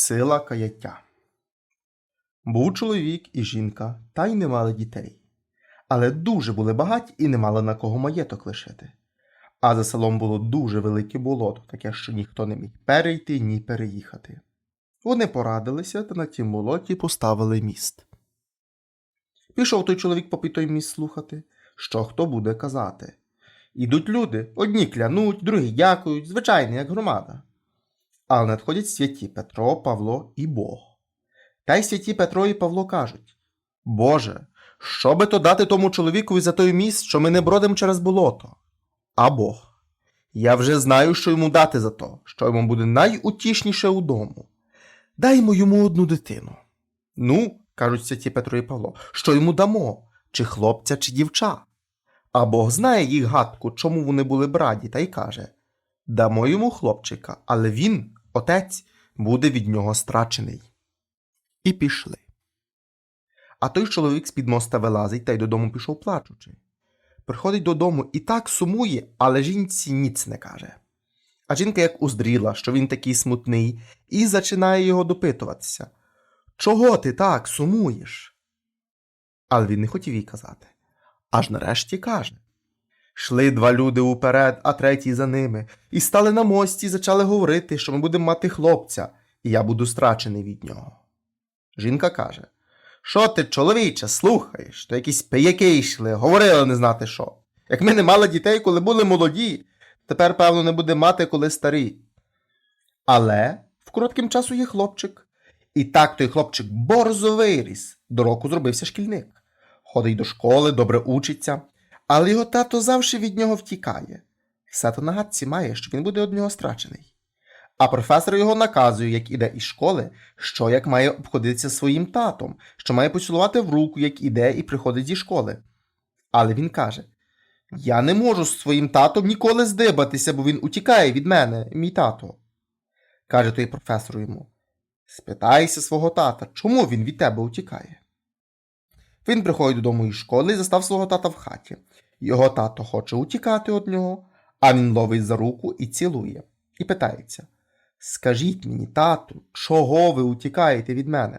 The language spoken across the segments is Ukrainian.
Сила каяття. Був чоловік і жінка, та й не мали дітей. Але дуже були багаті і не мали на кого маєток лишити. А за селом було дуже велике болото, таке, що ніхто не міг перейти ні переїхати. Вони порадилися та на тім болоті поставили міст. Пішов той чоловік попід той міст слухати, що хто буде казати. Ідуть люди, одні клянуть, другі дякують, звичайно, як громада. Але надходять святі Петро, Павло і Бог. Та й святі Петро і Павло кажуть: Боже, що би то дати тому чоловікові за той міст, що ми не бродимо через болото? А Бог. Я вже знаю, що йому дати за то, що йому буде найутішніше у дому. Даймо йому одну дитину. Ну, кажуть святі Петро і Павло, що йому дамо, чи хлопця, чи дівча. А Бог знає їх гадку, чому вони були браді, та й каже: Дамо йому хлопчика, але він, отець, буде від нього страчений. І пішли. А той чоловік з-під моста вилазить та й додому пішов плачучи. Приходить додому і так сумує, але жінці ніц не каже. А жінка як уздріла, що він такий смутний, і зачинає його допитуватися. Чого ти так сумуєш? Але він не хотів їй казати. Аж нарешті каже. Шли два люди уперед, а третій за ними, і стали на мості і зачали говорити, що ми будемо мати хлопця, і я буду страчений від нього. Жінка каже: Що ти, чоловіче, слухаєш? То якісь пияки йшли, говорили не знати що. Як ми не мали дітей, коли були молоді, тепер, певно, не буде мати, коли старі. Але в коротким часу є хлопчик. І так той хлопчик борзо виріс, до року зробився шкільник. Ходить до школи, добре учиться, але його тато завжди від нього втікає. Все то на гадці має, що він буде од нього страчений. А професор його наказує, як іде із школи, що як має обходитися своїм татом, що має поцілувати в руку, як іде і приходить зі школи. Але він каже: Я не можу з своїм татом ніколи здибатися, бо він утікає від мене, мій тато. Каже той професор йому: Спитайся свого тата, чому він від тебе утікає? Він приходить додому із школи і застав свого тата в хаті. Його тато хоче утікати від нього, а він ловить за руку і цілує, і питається: Скажіть мені, тату, чого ви утікаєте від мене?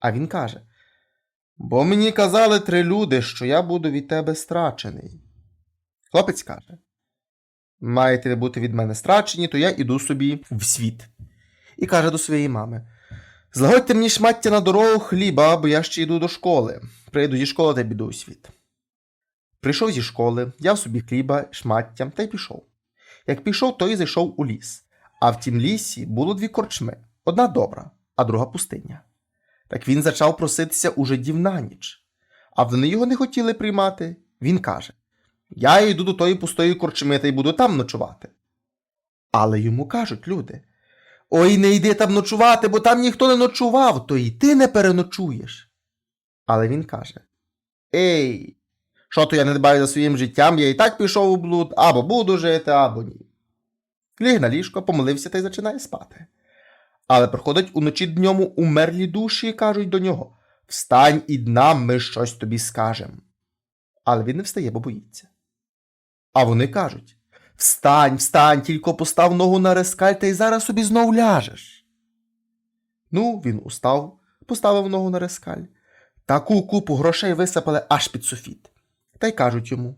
А він каже: Бо мені казали три люди, що я буду від тебе страчений. Хлопець каже: Маєте бути від мене страчені, то я іду собі в світ. І каже до своєї мами: Злагодьте мені шмаття на дорогу хліба, бо я ще йду до школи. Прийду зі школи та й піду у світ. Прийшов зі школи, взяв собі хліба, шмаття та й пішов. Як пішов, то й зайшов у ліс. А в тім лісі було дві корчми: одна добра, а друга пустиня. Так він зачав проситися у жидів на ніч. А вони його не хотіли приймати. Він каже: Я йду до тої пустої корчми та й буду там ночувати. Але йому кажуть люди: Ой, не йди там ночувати, бо там ніхто не ночував, то й ти не переночуєш. Але він каже: Ей, що то я не дбаю за своїм життям, я і так пішов у блуд, або буду жити, або ні. Ліг на ліжко, помолився та й починає спати. Але приходять уночі дньому умерлі душі і кажуть до нього Встань і нам ми щось тобі скажем. Але він не встає, бо боїться. А вони кажуть Встань, встань, тільки постав ногу на рескаль та й зараз собі знов ляжеш. Ну, він устав, поставив ногу на рескаль. Таку купу грошей висипали аж під софіт. Та й кажуть йому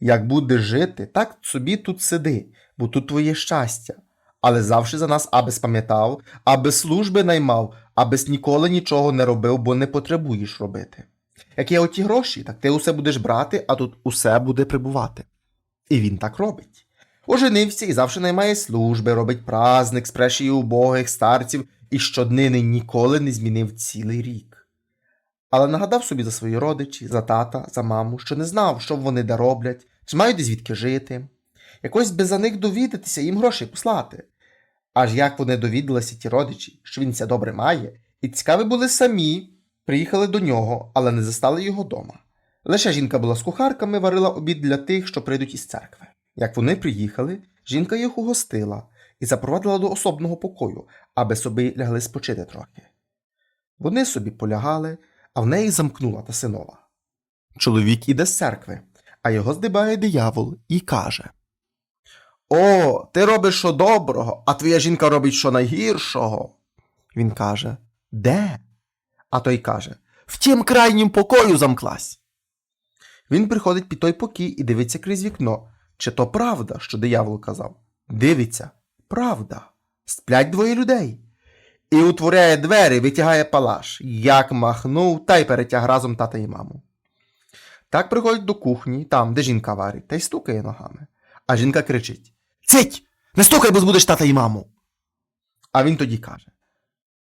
як будеш жити, так собі тут сиди, бо тут твоє щастя. Але завжди за нас аби спам'ятав, аби служби наймав, абис ніколи нічого не робив, бо не потребуєш робити. Як є оті гроші, так ти усе будеш брати, а тут усе буде прибувати. І він так робить. Оженився і завжди наймає служби, робить праздник, спрешує убогих старців і щоднини ніколи не змінив цілий рік. Але нагадав собі за свої родичі, за тата, за маму, що не знав, що вони де роблять, чи мають звідки жити. Якось би за них довідатися, їм гроші послати. Аж як вони довідалися, ті родичі, що він це добре має, і цікаві були самі, приїхали до нього, але не застали його дома. Лише жінка була з кухарками, варила обід для тих, що прийдуть із церкви. Як вони приїхали, жінка їх угостила і запровадила до особного покою, аби собі лягли спочити трохи. Вони собі полягали, а в неї замкнула та синова. Чоловік іде з церкви, а його здибає диявол і каже: О, ти робиш що доброго, а твоя жінка робить що найгіршого. Він каже Де? А той каже В тім крайнім покою замклась. Він приходить під той покій і дивиться крізь вікно. Чи то правда, що диявол казав? Дивиться, правда. Сплять двоє людей. І утворяє двері, витягає палаш. Як махнув, та й перетяг разом тата і маму. Так приходить до кухні, там, де жінка варить, та й стукає ногами. А жінка кричить: Цить! Не стукай, бо збудеш тата і маму. А він тоді каже: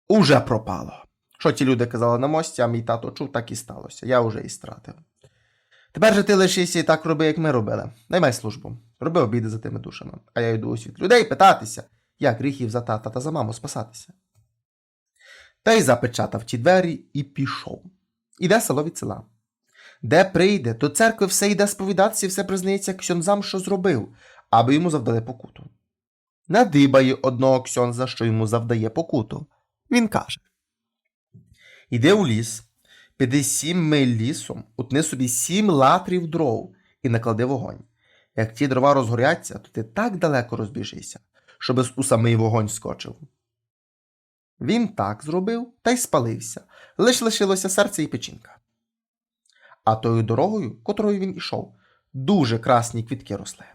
Уже пропало. Що ті люди казали на мості, а мій тато чув, так і сталося. Я уже і стратив. Тепер же ти лишися і так роби, як ми робили. Наймай службу. Роби обіди за тими душами. А я йду у світ людей питатися, як гріхів за тата та за маму спасатися. Та й запечатав ті двері і пішов. Іде село від села. Де прийде, до церкви все йде сповідатися і все признається ксьонзам, що зробив, аби йому завдали покуту. Надибає одного ксьонза, що йому завдає покуту. Він каже: Іди у ліс, піди сім миль лісом, утни собі сім латрів дров і наклади вогонь. Як ті дрова розгоряться, то ти так далеко розбіжися, щоби у самий вогонь скочив. Він так зробив та й спалився, лиш лишилося серце і печінка. А тою дорогою, котрою він ішов, дуже красні квітки росли.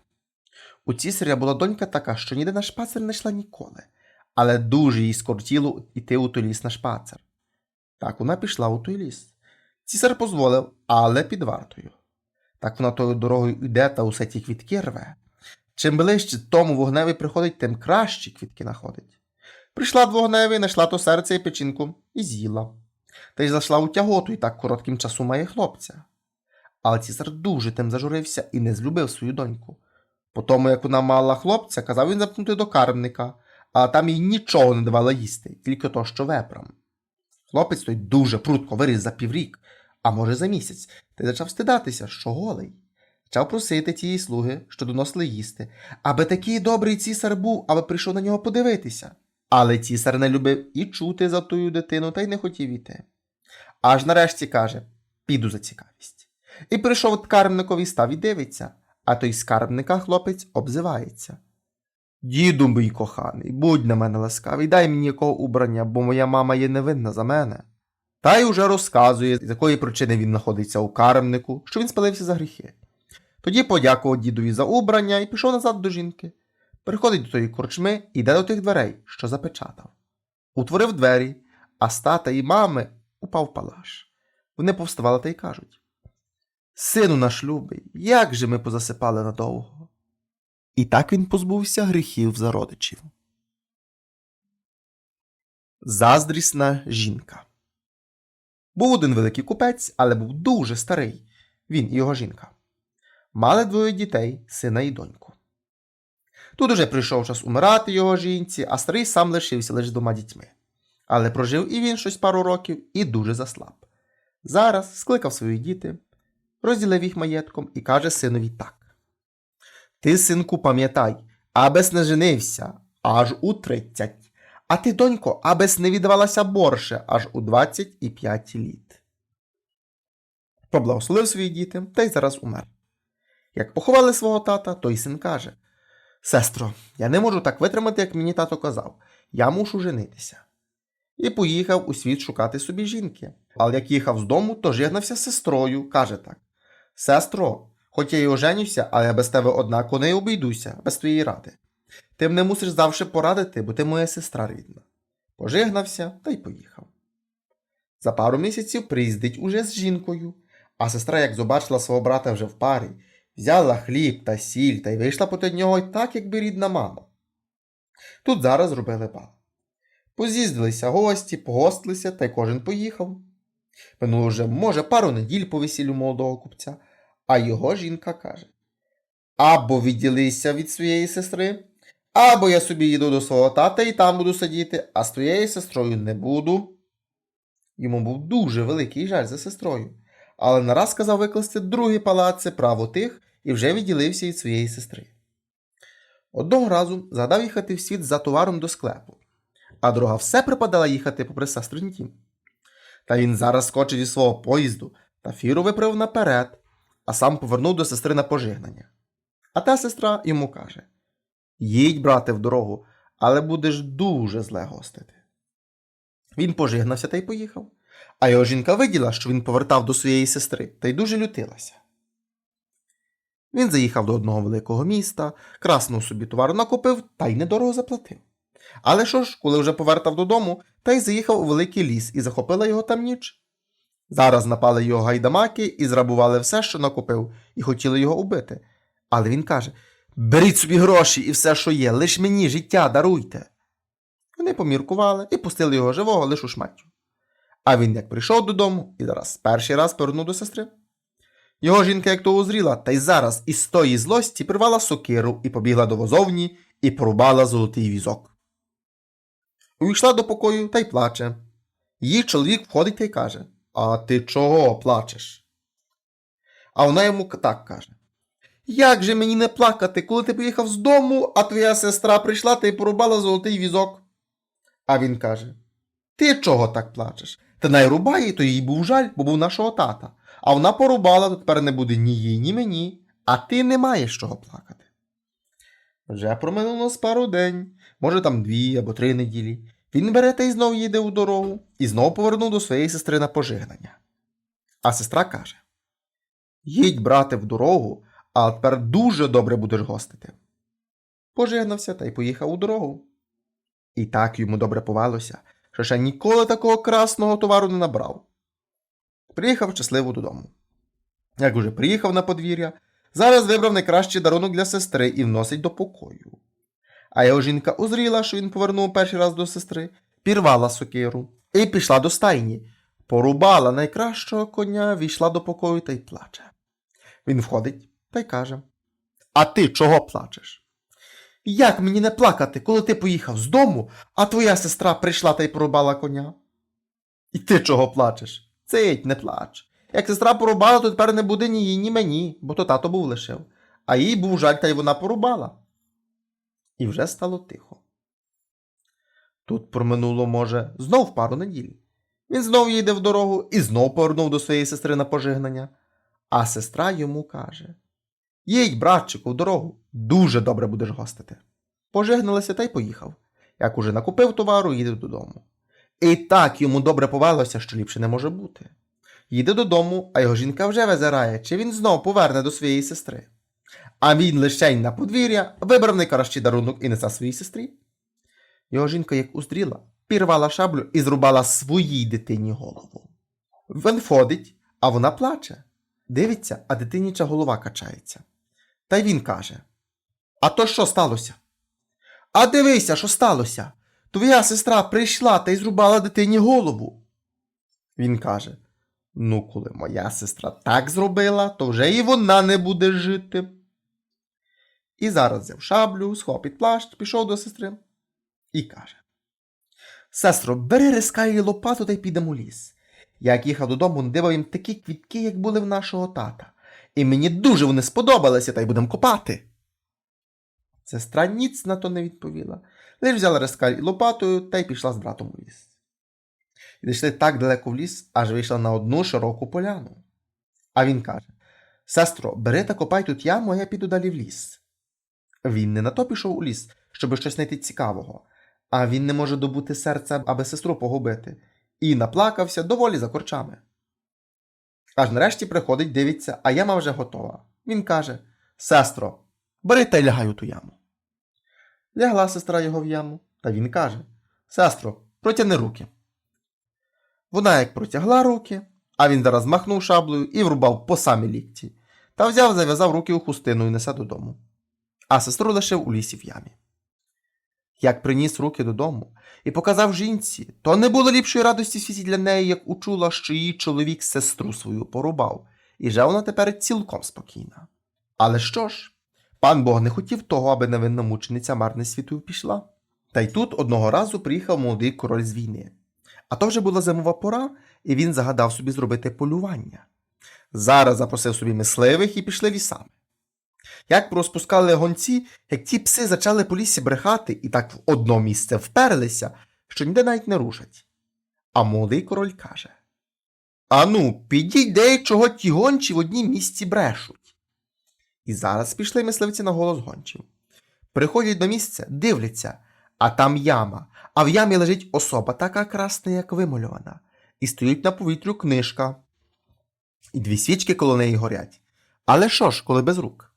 У цісаря була донька така, що ніде на шпацер не йшла ніколи, але дуже їй скортіло йти у той ліс на шпацер. Так вона пішла у той ліс. Цісар дозволив, але під вартою. Так вона тою дорогою йде та усе ті квітки рве. Чим ближче тому вогневі приходить, тим кращі квітки находить. Прийшла до вогневі, знайшла то серце і печінку і з'їла. Та й зайшла у тяготу і так коротким часу має хлопця. Але цісар дуже тим зажурився і не злюбив свою доньку. По тому, як вона мала хлопця, казав він запнути до кармника, а там їй нічого не давала їсти, тільки то, що вепрам. Хлопець той дуже прутко виріс за піврік, а може за місяць, та й почав стидатися, що голий. Почав просити тієї слуги, що доносили їсти, аби такий добрий цісар був, аби прийшов на нього подивитися. Але цісар не любив і чути за тую дитину, та й не хотів іти. Аж нарешті каже піду за цікавість. І прийшов ткармникові став і дивиться, а той скарбника хлопець обзивається. Діду мій коханий, будь на мене ласкавий, дай мені якого убрання, бо моя мама є невинна за мене. Та й уже розказує, з якої причини він знаходиться у кармнику, що він спалився за гріхи. Тоді подякував дідові за убрання і пішов назад до жінки. Приходить до тої корчми і йде до тих дверей, що запечатав. Утворив двері, а з тата і мами упав палаш. Вони повставали та й кажуть: Сину наш любий, як же ми позасипали надовго. І так він позбувся гріхів зародичів. Заздрісна жінка. Був один великий купець, але був дуже старий. Він і його жінка. Мали двоє дітей, сина і доньку. Тут уже прийшов час умирати його жінці, а старий сам лишився лише з двома дітьми. Але прожив і він щось пару років і дуже заслаб. Зараз скликав свої діти, розділив їх маєтком і каже синові так. Ти, синку, пам'ятай, абес не женився аж у тридцять, а ти, донько, абес не віддавалася борше аж у двадцять і п'ять літ. Поблагословив свої діти та й зараз умер. Як поховали свого тата, той син каже Сестро, я не можу так витримати, як мені тато казав. Я мушу женитися. І поїхав у світ шукати собі жінки. Але як їхав з дому, то жигнався з сестрою, каже так: Сестро, хоч я й оженюся, але я без тебе однако не обійдуся, без твоєї ради. Ти мене мусиш завжди порадити, бо ти моя сестра рідна. Пожигнався та й поїхав. За пару місяців приїздить уже з жінкою, а сестра, як побачила свого брата вже в парі, взяла хліб та сіль та й вийшла проти нього так, якби рідна мама. Тут зараз зробили бал. Поз'їздилися гості, погостилися, та й кожен поїхав. Минуло вже, може, пару неділь по весіллю молодого купця, а його жінка каже: Або відділися від своєї сестри, або я собі їду до свого тата і там буду сидіти, а з твоєю сестрою не буду. Йому був дуже великий жаль за сестрою, але нараз сказав викласти другий палац право тих і вже відділився від своєї сестри. Одного разу згадав їхати в світ за товаром до склепу, а друга все припадала їхати попри сестрин дім. Та він зараз скочив із свого поїзду та фіру виправив наперед, а сам повернув до сестри на пожигнання. А та сестра йому каже: Їдь, брате, в дорогу, але будеш дуже зле гостити. Він пожигнався та й поїхав. А його жінка виділа, що він повертав до своєї сестри, та й дуже лютилася. Він заїхав до одного великого міста, красного собі товару накупив та й недорого заплатив. Але що ж, коли вже повертав додому, та й заїхав у великий ліс і захопила його там ніч. Зараз напали його гайдамаки і зрабували все, що накупив, і хотіли його убити. Але він каже: Беріть собі гроші і все, що є, лиш мені життя даруйте. Вони поміркували і пустили його живого лиш у шматтю. А він як прийшов додому і зараз перший раз повернув до сестри. Його жінка як то узріла, та й зараз із тої злості привала сокиру і побігла до возовні і порубала золотий візок. Увійшла до покою та й плаче. Її чоловік входить та й каже: А ти чого плачеш? А вона йому так каже: Як же мені не плакати, коли ти поїхав з дому, а твоя сестра прийшла та й порубала золотий візок? А він каже: Ти чого так плачеш? Та найрубає, то їй був жаль, бо був нашого тата. А вона порубала, то тепер не буде ні їй, ні мені, а ти не маєш чого плакати. Вже проминуло з пару день, може там дві або три неділі. Він бере та й знов їде у дорогу і знов повернув до своєї сестри на пожигнання. А сестра каже: Їдь, брате, в дорогу, а тепер дуже добре будеш гостити. Пожигнався та й поїхав у дорогу. І так йому добре повалося, що ще ніколи такого красного товару не набрав. Приїхав щасливо додому. Як уже приїхав на подвір'я, зараз вибрав найкращий дарунок для сестри і вносить до покою. А його жінка узріла, що він повернув перший раз до сестри, пірвала сокиру і пішла до стайні, порубала найкращого коня, війшла до покою та й плаче. Він входить та й каже: А ти чого плачеш? Як мені не плакати, коли ти поїхав з дому, а твоя сестра прийшла та й порубала коня? І ти чого плачеш? Цить, не плач. Як сестра порубала, то тепер не буде ні їй, ні мені, бо то тато був лишив. А їй був жаль, та й вона порубала. І вже стало тихо. Тут проминуло, може, знов пару неділь. Він знов їде в дорогу і знов повернув до своєї сестри на пожигнання. А сестра йому каже: Їдь, братчику, в дорогу, дуже добре будеш гостити. Пожигналися та й поїхав. Як уже накупив товару, їде додому. І так йому добре повелося, що ліпше не може бути. Їде додому, а його жінка вже визирає, чи він знов поверне до своєї сестри. А він лишень на подвір'я вибрав найкращий дарунок і несе своїй сестрі. Його жінка, як уздріла, пірвала шаблю і зрубала своїй дитині голову. Він ходить, а вона плаче. Дивиться, а дитиніча голова качається. Та й він каже: А то що сталося? А дивися, що сталося. Твоя сестра прийшла та й зрубала дитині голову. Він каже: Ну, коли моя сестра так зробила, то вже і вона не буде жити. І зараз взяв шаблю, схопить плащ, пішов до сестри і каже: Сестро, бери риска і лопату та й підемо у ліс. Як їхав додому, дивив їм такі квітки, як були в нашого тата. І мені дуже вони сподобалися, та й будемо копати. Сестра ніц на то не відповіла, лиш взяла риска і лопатою та й пішла з братом у ліс. І дійшли так далеко в ліс, аж вийшла на одну широку поляну. А він каже: Сестро, бери та копай тут яму, а я піду далі в ліс. Він не на то пішов у ліс, щоби щось знайти цікавого, а він не може добути серця, аби сестру погубити, і наплакався доволі за корчами. Аж нарешті приходить, дивиться, а яма вже готова. Він каже: Сестро, бери та й лягай у ту яму. Лягла сестра його в яму, та він каже: Сестро, протягни руки. Вона як протягла руки, а він зараз махнув шаблею і врубав по самі лікті, та взяв, зав'язав руки у хустину і несе додому. А сестру лишив у лісі в ямі. Як приніс руки додому і показав жінці, то не було ліпшої радості в світі для неї, як учула, що її чоловік сестру свою порубав, і вже вона тепер цілком спокійна. Але що ж, пан Бог не хотів того, аби невинна мучениця марне світу пішла. Та й тут одного разу приїхав молодий король з війни. А то вже була зимова пора, і він загадав собі зробити полювання. Зараз запросив собі мисливих і пішли лісами. Як розпускали гонці, як ті пси зачали по лісі брехати і так в одно місце вперлися, що ніде навіть не рушать. А молодий король каже: Ану, підіть де чого ті гончі в однім місці брешуть. І зараз пішли мисливці на голос гончів. Приходять до місця, дивляться, а там яма, а в ямі лежить особа така красна, як вимальована, і стоїть на повітрю книжка. І дві свічки коло неї горять. Але що ж, коли без рук?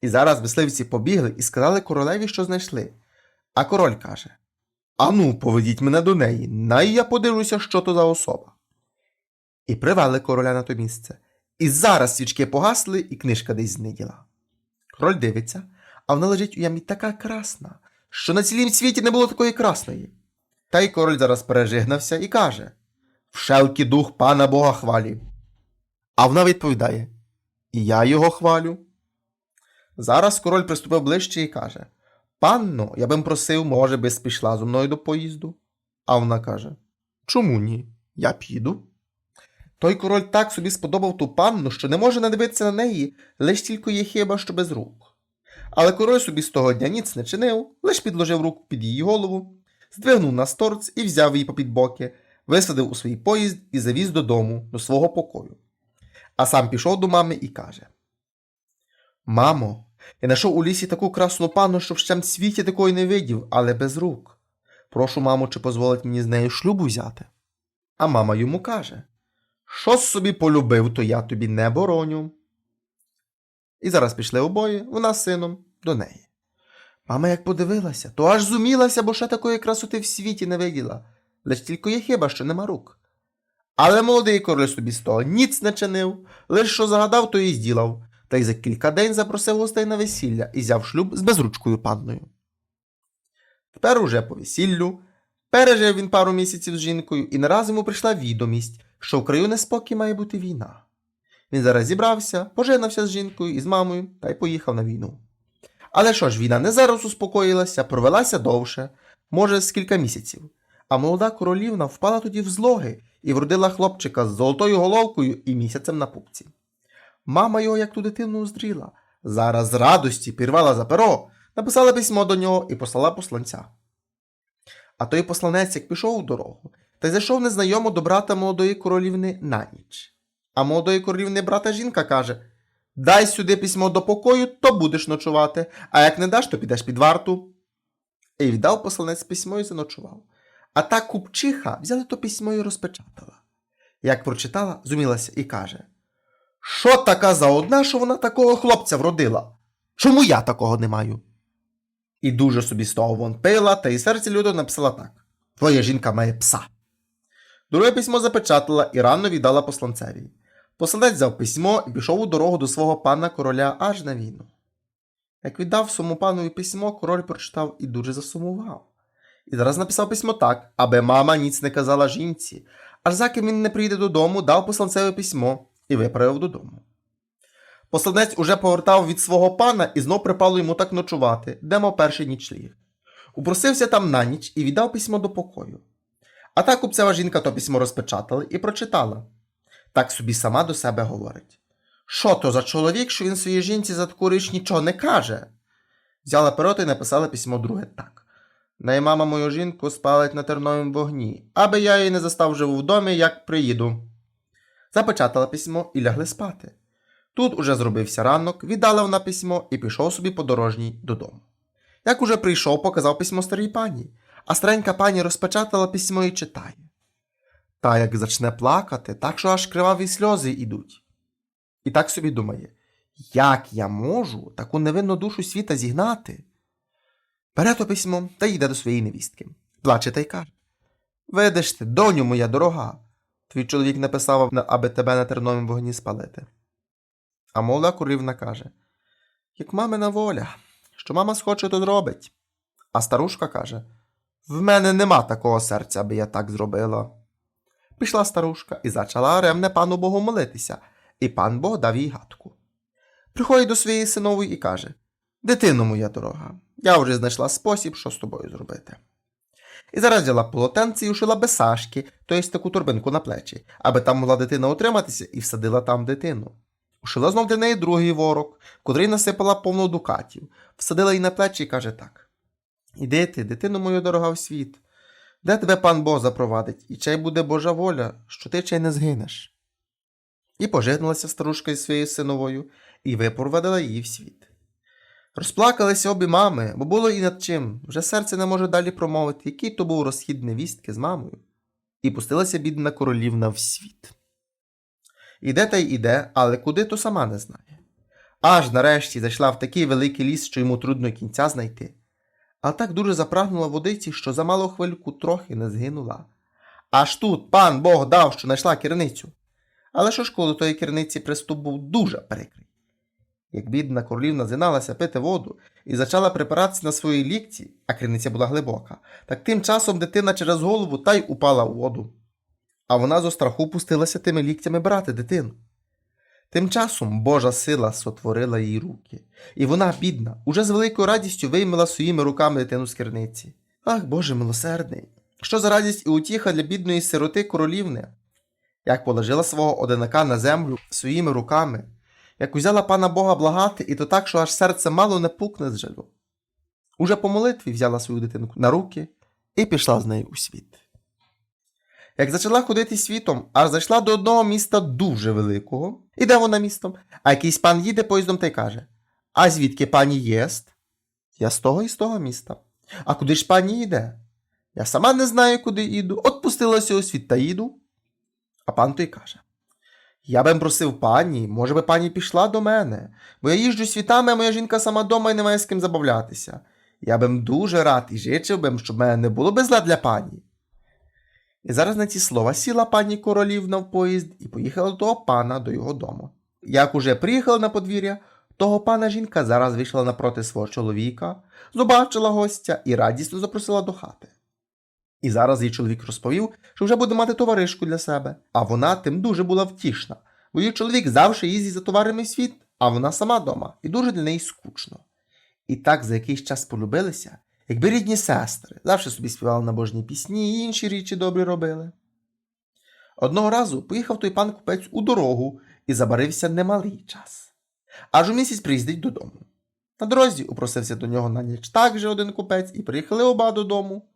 І зараз мисливці побігли і сказали королеві, що знайшли. А король каже: Ану, поведіть мене до неї, най я подивлюся, що то за особа. І привели короля на то місце. І зараз свічки погасли, і книжка десь зниділа. Король дивиться, а вона лежить у ямі така красна, що на цілім світі не було такої красної. Та й король зараз пережигнався і каже: Вшелки дух пана Бога хвалі. А вона відповідає: І я його хвалю. Зараз король приступив ближче і каже: Панно, я бим просив, може, би спішла зо мною до поїзду. А вона каже: Чому ні? Я піду. Той король так собі сподобав ту панну, що не може надивитися на неї, лиш тільки є хіба що без рук. Але король собі з того дня ніц не чинив, лиш підложив руку під її голову, здвигнув на сторц і взяв її попід боки, висадив у свій поїзд і завіз додому, до свого покою. А сам пішов до мами і каже: Мамо, я знайшов у лісі таку красну панну, що в світі такої не видів, але без рук. Прошу, мамо, чи дозволить мені з нею шлюбу взяти? А мама йому каже: Що собі полюбив, то я тобі не бороню. І зараз пішли обоє, вона з сином, до неї. Мама як подивилася, то аж зумілася, бо ще такої красоти в світі не виділа. Лиш тільки є хіба, що нема рук. Але молодий король собі з того ніц не чинив, лиш що загадав, то і зділав, та й за кілька день запросив гостей на весілля і взяв шлюб з безручкою панною. Тепер уже по весіллю пережив він пару місяців з жінкою, і нараз йому прийшла відомість, що в краю неспокій має бути війна. Він зараз зібрався, поженався з жінкою і з мамою та й поїхав на війну. Але що ж, війна не зараз успокоїлася, провелася довше, може, з кілька місяців. А молода королівна впала тоді в злоги і вродила хлопчика з золотою головкою і місяцем на пупці. Мама його, як ту дитину, уздріла. Зараз з радості пірвала за перо, написала письмо до нього і послала посланця. А той посланець, як пішов у дорогу, та й зайшов незнайомо до брата молодої королівни на ніч. А молодої королівни брата жінка каже: Дай сюди письмо до покою, то будеш ночувати, а як не даш, то підеш під варту. І віддав посланець письмо і заночував. А та купчиха взяла то письмо і розпечатала. Як прочитала, зумілася і каже: Що така за одна, що вона такого хлопця вродила? Чому я такого не маю? І дуже собі з того вон пила, та й серце люду написала так: Твоя жінка має пса. Друге письмо запечатала і рано віддала посланцеві. Посланець взяв письмо і пішов у дорогу до свого пана короля аж на війну. Як віддав своєму панові письмо, король прочитав і дуже засумував. І зараз написав письмо так, аби мама ніц не казала жінці, аж заки він не прийде додому, дав посланцеві письмо і виправив додому. Посланець уже повертав від свого пана і знов припало йому так ночувати, де мав перший нічліг. Упросився там на ніч і віддав письмо до покою. А та купцева жінка то письмо розпечатала і прочитала. Так собі сама до себе говорить. Що то за чоловік, що він своїй жінці за таку річ нічого не каже? Взяла перо та й написала письмо друге так. Най мама мою жінку спалить на терновім вогні, аби я її не застав живу в домі, як приїду. Запечатала письмо і лягли спати. Тут уже зробився ранок, віддала вона письмо і пішов собі подорожній додому. Як уже прийшов, показав письмо старій пані, а старенька пані розпечатала письмо і читає. Та як зачне плакати, так що аж криваві сльози йдуть. І так собі думає, як я можу таку невинну душу світа зігнати? Бере то письмо та йде до своєї невістки. Плаче та й каже: Видиш ти, доню моя дорога, твій чоловік написав, аби тебе на терновім вогні спалити. А молода курівна каже: Як мамина воля, що мама схоче, то зробить. А старушка каже: В мене нема такого серця, аби я так зробила. Пішла старушка і зачала ремне пану Богу молитися, і пан Бог дав їй гадку. Приходить до своєї синової і каже: Дитино моя дорога, я вже знайшла спосіб, що з тобою зробити. І зараз взяла полотенце і ушила без сашки, то есть таку торбинку на плечі, аби там могла дитина утриматися і всадила там дитину. Ушила знов для неї другий ворог, котрий насипала повно дукатів, всадила їй на плечі і каже так: Іди ти, дитино моя дорога в світ, де тебе пан Бог запровадить, і чай буде Божа воля, що ти чай не згинеш. І пожигнулася старушка із своєю синовою, і випровадила її в світ. Розплакалися обі мами, бо було і над чим. Вже серце не може далі промовити, який то був розхід невістки з мамою. І пустилася бідна королівна в світ. Іде та й іде, але куди то сама не знає. Аж нарешті зайшла в такий великий ліс, що йому трудно кінця знайти. А так дуже запрагнула водиці, що за малу хвильку трохи не згинула. Аж тут пан Бог дав, що знайшла керницю. Але що ж коли тої керниці приступ був дуже прикрий. Як бідна королівна зиналася пити воду і почала припиратися на своїй лікці, а криниця була глибока, так тим часом дитина через голову та й упала у воду. А вона зо страху пустилася тими ліктями брати дитину. Тим часом Божа сила сотворила їй руки, і вона, бідна, уже з великою радістю виймила своїми руками дитину з керниці. Ах, Боже милосердний! Що за радість і утіха для бідної сироти королівни, як положила свого одинака на землю своїми руками, як узяла пана Бога благати, і то так, що аж серце мало не пукне з жалю. Уже по молитві взяла свою дитинку на руки і пішла з нею у світ. Як почала ходити світом, аж зайшла до одного міста дуже великого. Іде вона містом, а якийсь пан їде поїздом та й каже: А звідки пані єст? Я з того і з того міста. А куди ж пані йде? Я сама не знаю, куди їду. От пустилася у світ та їду. А пан той каже: Я би просив пані, може би пані пішла до мене, бо я їжджу світами, а моя жінка сама дома і немає з ким забавлятися. Я бим дуже рад і жичив бим, щоб мене не було без зла для пані. І зараз на ці слова сіла пані королівна в поїзд і поїхала до того пана до його дому. Як уже приїхала на подвір'я, того пана жінка зараз вийшла напроти свого чоловіка, побачила гостя і радісно запросила до хати. І зараз їй чоловік розповів, що вже буде мати товаришку для себе, а вона тим дуже була втішна, бо її чоловік завжди їздить за товарами світ, а вона сама дома, і дуже для неї скучно. І так за якийсь час полюбилися, якби рідні сестри, завжди собі співали набожні пісні і інші річі добрі робили. Одного разу поїхав той пан купець у дорогу і забарився немалий час. Аж у місяць приїздить додому. На дорозі упросився до нього на ніч так же один купець, і приїхали оба додому.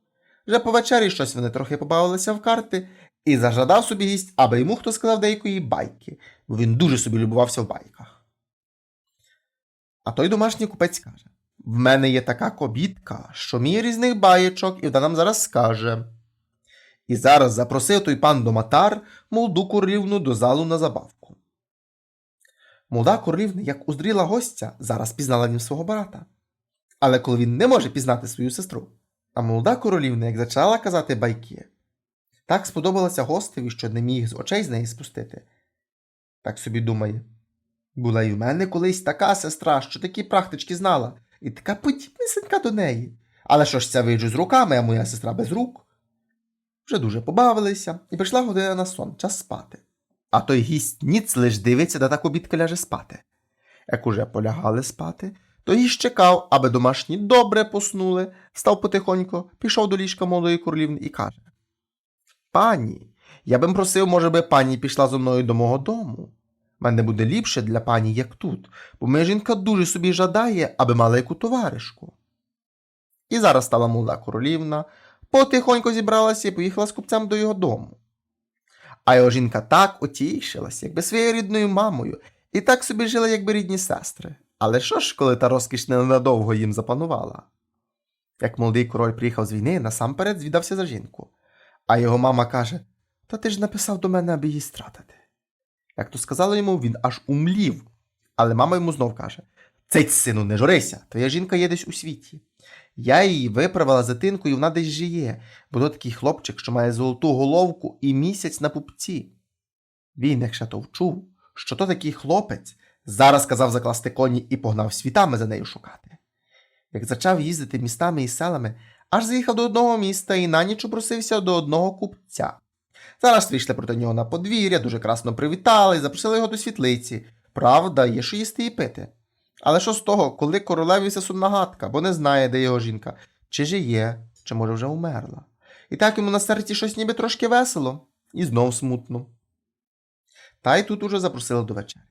Вже по вечері щось вони трохи побавилися в карти і зажадав собі гість, аби йому хто сказав деякої байки, бо він дуже собі любувався в байках. А той домашній купець каже: В мене є така кобітка, що мій різних баєчок, і вона нам зараз скаже. І зараз запросив той пан доматар молоду королівну до залу на забавку. Молода королівна, як уздріла гостя, зараз пізнала в нім свого брата. Але коли він не може пізнати свою сестру, а молода королівна, як почала казати байки, так сподобалася гостеві, що не міг з очей з неї спустити. Так собі думає. Була й в мене колись така сестра, що такі практички знала, і така подібнисенька до неї. Але що ж ця виджу з руками, а моя сестра без рук? Вже дуже побавилися, і прийшла година на сон, час спати. А той гість ніц лиш дивиться, та кобітка ляже спати. Як уже полягали спати, то гість чекав, аби домашні добре поснули, став потихоньку, пішов до ліжка молодої королівни і каже: Пані, я бим просив, може би, пані пішла зо мною до мого дому. Мене буде ліпше для пані, як тут, бо моя жінка дуже собі жадає, аби мала яку товаришку. І зараз стала молода королівна, потихоньку зібралася і поїхала з купцем до його дому. А його жінка так отішилася, якби своєю рідною мамою, і так собі жила, якби рідні сестри. Але що ж, коли та розкіш ненадовго їм запанувала? Як молодий король приїхав з війни, насамперед звідався за жінку. А його мама каже: Та ти ж написав до мене, аби її стратити. Як то сказала йому, він аж умлів. Але мама йому знов каже: Цить, сину, не журися, твоя жінка є десь у світі. Я її виправила затинку, і вона десь жиє, бо то такий хлопчик, що має золоту головку і місяць на пупці. Він, як ще то вчув, що то такий хлопець, зараз сказав закласти коні і погнав світами за нею шукати. Як зачав їздити містами і селами, аж заїхав до одного міста і на ніч упросився до одного купця. Зараз вийшли проти нього на подвір'я, дуже красно привітали запросили його до світлиці. Правда, є що їсти і пити. Але що з того, коли королеві все сумна гадка, бо не знає, де його жінка, чи жиє, чи може вже умерла. І так йому на серці щось ніби трошки весело, і знов смутно. Та й тут уже запросили до вечері.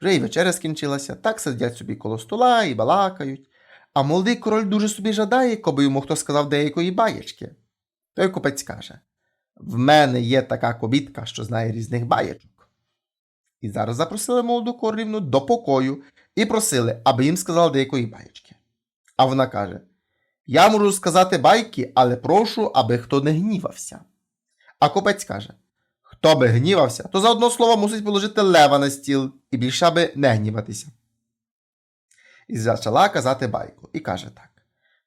Вже і вечеря скінчилася, так сидять собі коло стола і балакають, а молодий король дуже собі жадає, коби йому хто сказав деякої баєчки. Той купець каже В мене є така кобітка, що знає різних баєчок. І зараз запросили молоду королівну до покою і просили, аби їм сказали деякої баєчки. А вона каже: Я можу сказати байки, але прошу, аби хто не гнівався. А купець каже: Хто би гнівався, то за одно слово мусить положити лева на стіл і більше аби не гніватися. І почала казати байку, і каже так: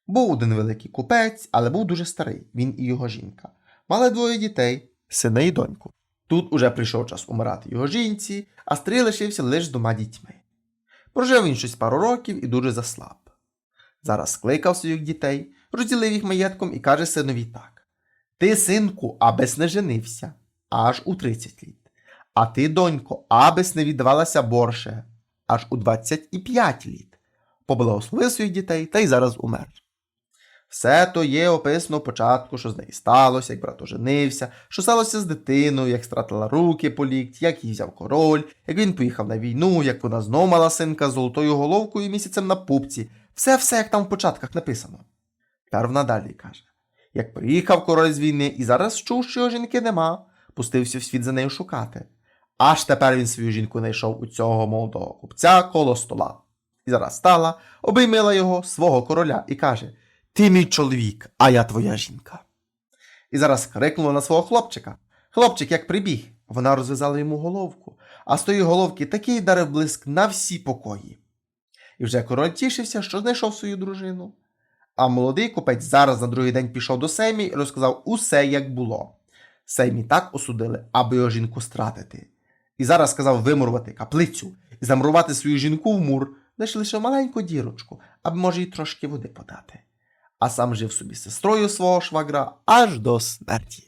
Був один великий купець, але був дуже старий, він і його жінка. Мали двоє дітей, сина і доньку. Тут уже прийшов час умирати його жінці, а старий лишився лише з двома дітьми. Прожив він щось пару років і дуже заслаб. Зараз скликав своїх дітей, розділив їх маєтком і каже синові так: Ти, синку, абес не женився, аж у 30 літ. А ти, донько, абес не віддавалася борше, аж у 25 літ. Поблагословив своїх дітей та й зараз умер. Все то є описано в початку, що з неї сталося, як брат оженився, що сталося з дитиною, як стратила руки по лікті, як її взяв король, як він поїхав на війну, як вона знов мала синка з золотою головкою і місяцем на пупці. Все-все, як там в початках написано. Тепер вона далі каже: як приїхав король з війни і зараз чув, що його жінки нема, пустився в світ за нею шукати. Аж тепер він свою жінку знайшов у цього молодого купця коло стола. І зараз стала, обіймила його, свого короля, і каже: Ти мій чоловік, а я твоя жінка. І зараз крикнула на свого хлопчика. Хлопчик, як прибіг, вона розв'язала йому головку, а з тої головки такий дарив блиск на всі покої. І вже король тішився, що знайшов свою дружину. А молодий купець зараз на другий день пішов до Сеймі і розказав усе, як було. Сеймі так осудили, аби його жінку стратити. І зараз сказав вимурувати каплицю і замурувати свою жінку в мур, лише лише маленьку дірочку, аби може й трошки води подати. А сам жив собі сестрою свого швагра аж до смерті.